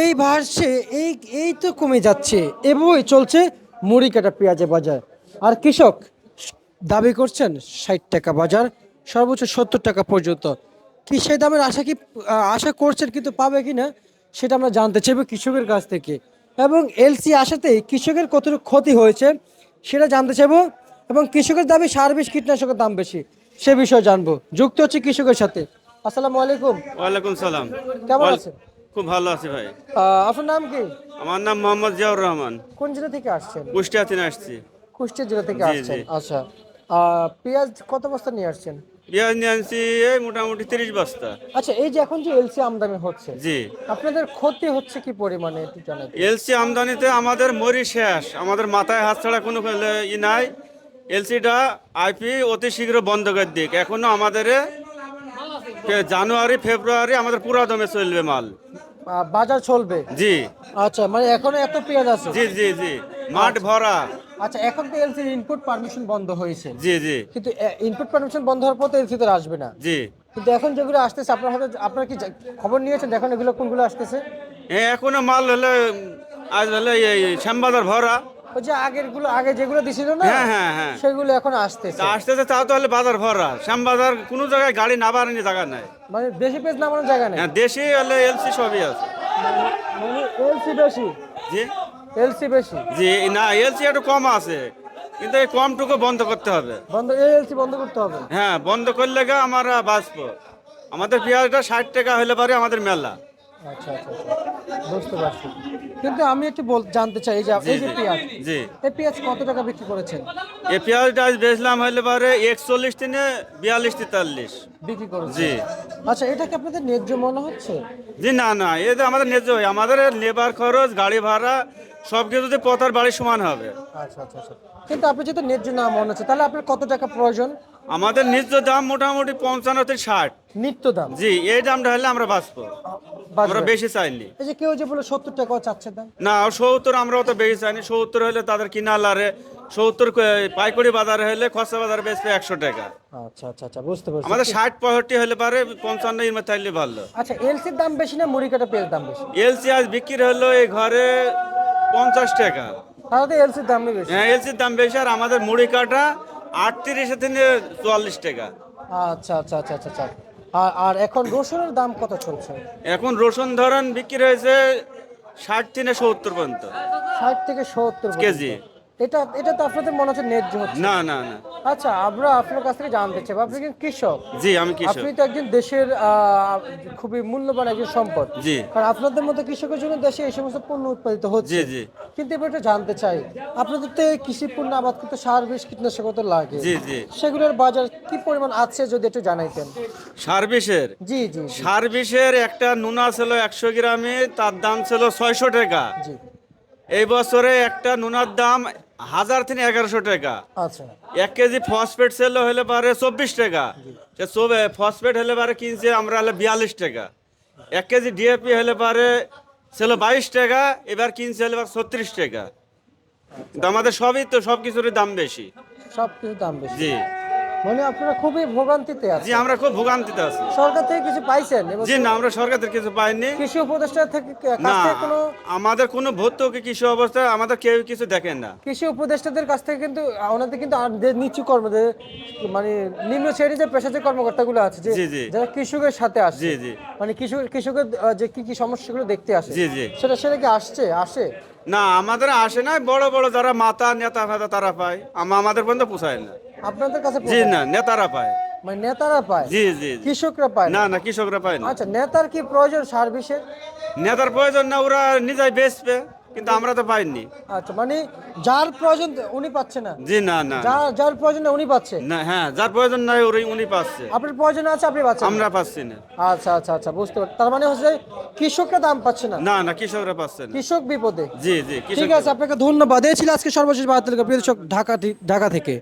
এই ভার্সে এই এই তো কমে যাচ্ছে। এভাবেই চলছে মুড়ি কাটা পেঁয়াজের বাজার। আর কৃষক দাবি করছেন ষাট টাকা বাজার সর্বোচ্চ সত্তর টাকা পর্যন্ত। কি সেই দামের আশা কি আশা করছেন কিন্তু পাবে কি না সেটা আমরা জানতে চাইব কৃষকের কাছ থেকে। এবং এলসি আসাতে কৃষকের কতটুকু ক্ষতি হয়েছে সেটা জানতে চাইব। এবং কৃষকের দাবি সার বিষ কীটনাশকের দাম বেশি সে বিষয়ে জানব। যুক্ত হচ্ছে কৃষকের সাথে। আসসালামু আলাইকুম। ওয়ালাইকুম সালাম। কেমন আছেন? খুব ভালো আছি ভাই। আপনার নাম কি? আমার নাম মোহাম্মদ জিয়াউর রহমান। কোন জেলা থেকে আসছেন? কুষ্টিয়া থেকে আসছি। কুষ্টিয়া জেলা থেকে আসছেন আচ্ছা। পেঁয়াজ কত বস্তা নিয়ে আসছেন? পেঁয়াজ নিয়ে আনছি এই মোটামুটি তিরিশ বস্তা। আচ্ছা এই যে এখন যে এলসি আমদানি হচ্ছে জি। আপনাদের ক্ষতি হচ্ছে কি পরিমাণে একটু জানাই এলসি আমদানিতে আমাদের মরি শেষ আমাদের মাথায় হাত ছাড়া কোনো ই নাই। এলসিটা আইপি অতি শীঘ্র বন্ধ করে দিক এখনও আমাদের জানুয়ারি ফেব্রুয়ারি আমাদের পুরা দমে চলবে মাল। বাজার চলবে? জি। আচ্ছা মানে এখনও এত পেঁয়াজ আছে? জি জি জি। মাঠ ভরা। আচ্ছা এখন তো এলসির ইনপুট পারমিশন বন্ধ হয়েছে। জি জি। কিন্তু ইনপুট পারমিশন বন্ধ হওয়ার পর তো এলসি তো আসবে না। জি। কিন্তু এখন যেগুলো আসতেছে আপনার হাতে আপনার কি খবর নিয়েছেন এখন এগুলো কোনগুলো আসতেছে? এ, এখনও মাল হলে আজ হলে এই শ্যামবাজার ভরা। ওই যে আগেরগুলো আগে যেগুলো দিছিল না হ্যাঁ হ্যাঁ হ্যাঁ। সেগুলো এখন আসতেছে। তা আসতেছে তাও তাহলে বাজার ভরা। শ্যামবাজার কোনো জায়গায় গাড়ি জায়গা নাই। মানে বেশি পেজ নামানোর জায়গা নেই? হ্যাঁ দেশি হলে এলসি সবই আছে। মানে এলসি বেশি? জি। এলসি বেশি? জি না এলসি একটু কম আছে। কিন্তু এই কমটুকু বন্ধ করতে হবে। বন্ধ এলসি বন্ধ করতে হবে? হ্যাঁ বন্ধ করলে গা আমরা বাঁচবো। আমাদের পেঁয়াজটা ষাট টাকা হলে পারে আমাদের মেলা। আচ্ছা আচ্ছা আচ্ছা। বুঝতে পারছি। কিন্তু আমি একটু জানতে চাই যে এই যে জি, পেঁয়াজ জি। এই পেঁয়াজ কত টাকা বিক্রি করেছেন? এই পেঁয়াজটা আজ বেচলাম হলে পারে একচল্লিশ দিনে বিয়াল্লিশ তেতাল্লিশ। বিক্রি করেছেন। জি। আচ্ছা এটা কি আপনাদের ন্যায্য মনে হচ্ছে? জি না না এ তো আমাদের ন্যায্য আমাদের লেবার খরচ গাড়ি ভাড়া সব কিছু যদি পথার বাড়ি সমান হবে। আচ্ছা আচ্ছা আচ্ছা। কিন্তু আপনি যেহেতু ন্যায্য না মনে হচ্ছে তাহলে আপনার কত টাকা প্রয়োজন? আমাদের নিজ দাম মোটামুটি পঞ্চান্ন থেকে ষাট। নিত্য দাম? জি এই দামটা হলে আমরা বাঁচবো। আমরা বেশি চাইনি। এই যে কেউ যে বলে সত্তর টাকাও চাচ্ছে দাম না সত্তর আমরা অত বেশি চাইনি। সত্তর হলে তাদের কিনা লারে সত্তর পাইকারি বাজারে হলে খসা বাজারে বেচবে একশো টাকা। আচ্ছা আচ্ছা আচ্ছা বুঝতে পারছি। আমাদের ষাট পঁয়ষট্টি হলে পারে পঞ্চান্ন এর মধ্যে থাকলে ভালো। আচ্ছা এলসির দাম বেশি না মুড়ি কাটা পেঁয়াজ দাম বেশি? এলসি আজ বিক্রি হলো এই ঘরে পঞ্চাশ টাকা। তাহলে এলসির দাম বেশি। হ্যাঁ এলসির দাম বেশি আর আমাদের মুড়ি কাটা আটত্রিশে থেকে চুয়াল্লিশ টাকা। আচ্ছা আচ্ছা আচ্ছা আচ্ছা আচ্ছা। আর আর এখন রসুনের দাম কত চলছে? এখন রসুন ধরেন বিক্রি হয়েছে ষাট থেকে সত্তর পর্যন্ত। ষাট থেকে সত্তর কেজি। এটা এটা তো আপনাদের মনে হচ্ছে ন্যায্য হচ্ছে। না না না। আচ্ছা আমরা আপনার কাছ থেকে জানতে চাই। আপনি একজন কৃষক? জি আমি কৃষক। আপনি তো একজন দেশের খুবই মূল্যবান একজন সম্পদ। জি। কারণ আপনাদের মতো কৃষকের জন্য দেশে এই সমস্ত পণ্য উৎপাদিত হচ্ছে। জি জি। কিন্তু এবার একটু জানতে চাই আপনাদের তো এই কৃষি পণ্য আবাদ করতে সার বিষ কীটনাশক তো লাগে। জি জি। সেগুলোর বাজার কি পরিমাণ আছে যদি একটু জানাইতেন? সার্ভিসের জি জি জি, সার্ভিসের একটা নুনা ছিল একশো গ্রামে তার দাম ছিল ছয়শো টাকা। জি। এই বছরে একটা নুনার দাম হাজার থেকে এগারোশো টাকা। আচ্ছা। এক কেজি ফসফেট সেল হলে পারে চব্বিশ টাকা। ফসফেট হলে পারে কিনছে আমরা হলে বিয়াল্লিশ টাকা। এক কেজি ডিএপি হলে পারে ছিল বাইশ টাকা এবার কিনছে হলে পারে ছত্রিশ টাকা। কিন্তু আমাদের সবই তো সব কিছুরই দাম বেশি। সব কিছু দাম বেশি। জি। মানে আপনারা খুবই ভোগান্তিতে জি আমরা খুব ভোগান্তিতে আছি। সরকার থেকে কিছু পাইছেন? জি না আমরা সরকারের কিছু পাইনি। কৃষি উপদেষ্টা থেকে না কোনো আমাদের কোনো ভর্তুকি কৃষি অবস্থায় আমাদের কেউ কিছু দেখেন না। কৃষি উপদেষ্টাদের কাছ থেকে কিন্তু ওনাদের কিন্তু আর যে নিচু কর্ম মানে নিম্ন শ্রেণির যে পেশাজীবী কর্মকর্তাগুলো আছে যে। যারা কৃষকের সাথে আসে জি জি। মানে কৃষক কৃষকের যে কি কি সমস্যাগুলো দেখতে আসে জি, জি। সেটা সেটা কি আসছে? আসে? না আমাদের আসে না বড় বড় যারা মাতা নেতা ফেতা তারা পায়। আমাদের পর্যন্ত পোষায় না। আপনাদের কাছে জি না নেতারা পায়। মানে নেতারা পায়? জি জি। কৃষকরা পায় না? না কৃষকরা পায় না। আচ্ছা নেতার কি প্রয়োজন সার্ভিসের? নেতার প্রয়োজন না ওরা নিজেই বেচবে কিন্তু আমরা তো পাইনি। আচ্ছা মানে যার প্রয়োজন উনি পাচ্ছে না? জি না না। যার যার প্রয়োজন উনি পাচ্ছে? না হ্যাঁ যার প্রয়োজন নাই ওর উনি পাচ্ছে। আপনার প্রয়োজন আছে আপনি পাচ্ছেন আমরা পাচ্ছি না। আচ্ছা আচ্ছা আচ্ছা বুঝতে পারছি। তার মানে হচ্ছে কৃষকরা দাম পাচ্ছে না? না না কৃষকরা পাচ্ছে না। কৃষক বিপদে? জি জি ঠিক আছে আপনাকে ধন্যবাদ। এই ছিল আজকে সর্বশেষ বার্তা প্রিয় ঢাকা ঢাকা থেকে।